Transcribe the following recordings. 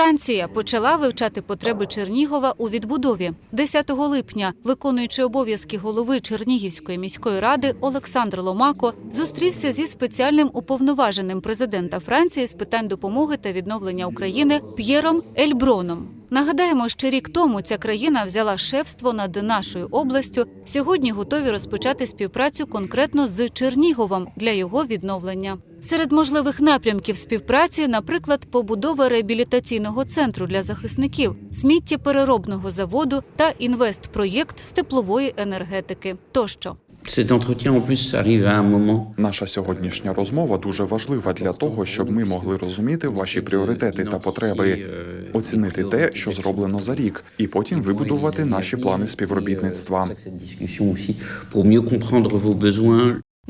Франція почала вивчати потреби Чернігова у відбудові. 10 липня виконуючий обов'язки голови Чернігівської міської ради Олександр Ломако зустрівся зі спеціальним уповноваженим президента Франції з питань допомоги та відновлення України П'єром Ельброном. Нагадаємо, що рік тому ця країна взяла шефство над нашою областю. Сьогодні готові розпочати співпрацю конкретно з Черніговом для його відновлення. Серед можливих напрямків співпраці, наприклад, побудова реабілітаційного центру для захисників, сміттєпереробного заводу та інвестпроєкт з теплової енергетики тощо. Наша сьогоднішня розмова дуже важлива для того, щоб ми могли розуміти ваші пріоритети та потреби, оцінити те, що зроблено за рік, і потім вибудувати наші плани співробітництва.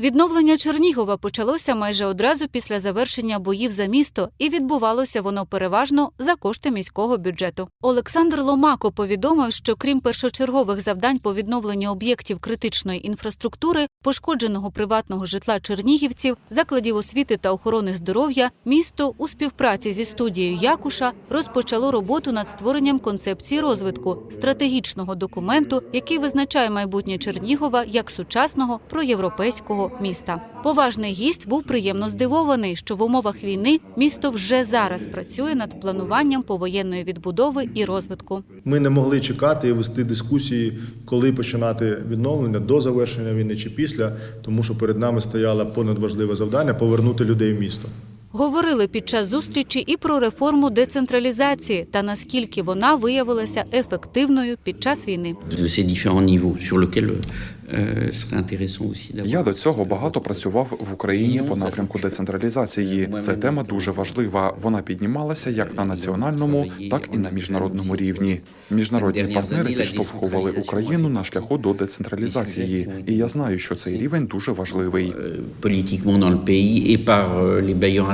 Відновлення Чернігова почалося майже одразу після завершення боїв за місто, і відбувалося воно переважно за кошти міського бюджету. Олександр Ломако повідомив, що крім першочергових завдань по відновленню об'єктів критичної інфраструктури, пошкодженого приватного житла чернігівців, закладів освіти та охорони здоров'я, місто у співпраці зі студією Якуша розпочало роботу над створенням концепції розвитку стратегічного документу, який визначає майбутнє Чернігова як сучасного проєвропейського міста. Поважний гість був приємно здивований, що в умовах війни місто вже зараз працює над плануванням повоєнної відбудови і розвитку. Ми не могли чекати і вести дискусії, коли починати відновлення до завершення війни чи після, тому що перед нами стояло понадважливе завдання повернути людей в місто. Говорили під час зустрічі і про реформу децентралізації та наскільки вона виявилася ефективною під час війни. D'avoir. Я до цього багато працював в Україні по напрямку децентралізації. Це тема дуже важлива. Вона піднімалася як на національному, так і на міжнародному рівні. Міжнародні партнери підштовхували Україну на шляху до децентралізації, і я знаю, що цей рівень дуже важливий.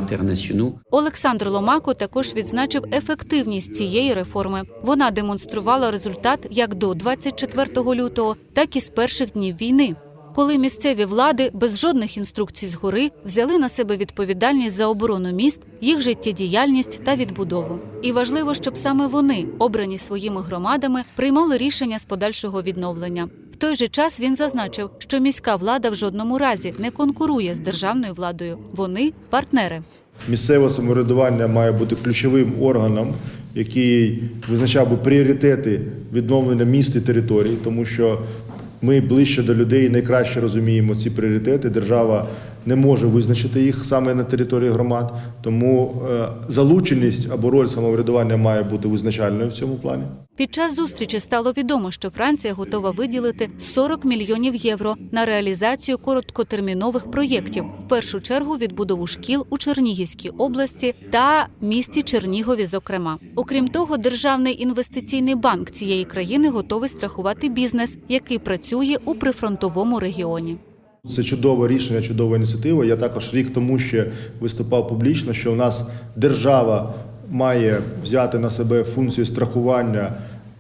internationaux. Олександр Ломако також відзначив ефективність цієї реформи. Вона демонструвала результат як до 24 лютого, так і з перших днів війни. Коли місцеві влади без жодних інструкцій згори взяли на себе відповідальність за оборону міст, їх життєдіяльність та відбудову. І важливо, щоб саме вони, обрані своїми громадами, приймали рішення з подальшого відновлення. В той же час він зазначив, що міська влада в жодному разі не конкурує з державною владою. Вони партнери. Місцеве самоврядування має бути ключовим органом, який визначав би пріоритети відновлення міст і територій, тому що ми ближче до людей найкраще розуміємо ці пріоритети. Держава не може визначити їх саме на території громад, тому е, залученість або роль самоврядування має бути визначальною в цьому плані. Під час зустрічі стало відомо, що Франція готова виділити 40 мільйонів євро на реалізацію короткотермінових проєктів, в першу чергу відбудову шкіл у Чернігівській області та місті Чернігові. Зокрема, окрім того, державний інвестиційний банк цієї країни готовий страхувати бізнес, який працює у прифронтовому регіоні. Це чудове рішення, чудова ініціатива. Я також рік тому ще виступав публічно, що у нас держава має взяти на себе функцію страхування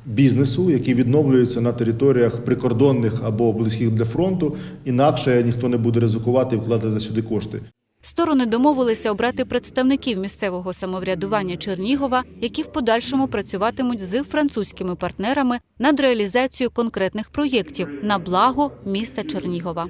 бізнесу, який відновлюється на територіях прикордонних або близьких для фронту. Інакше ніхто не буде ризикувати і вкладати сюди кошти. Сторони домовилися обрати представників місцевого самоврядування Чернігова, які в подальшому працюватимуть з французькими партнерами над реалізацією конкретних проєктів на благо міста Чернігова.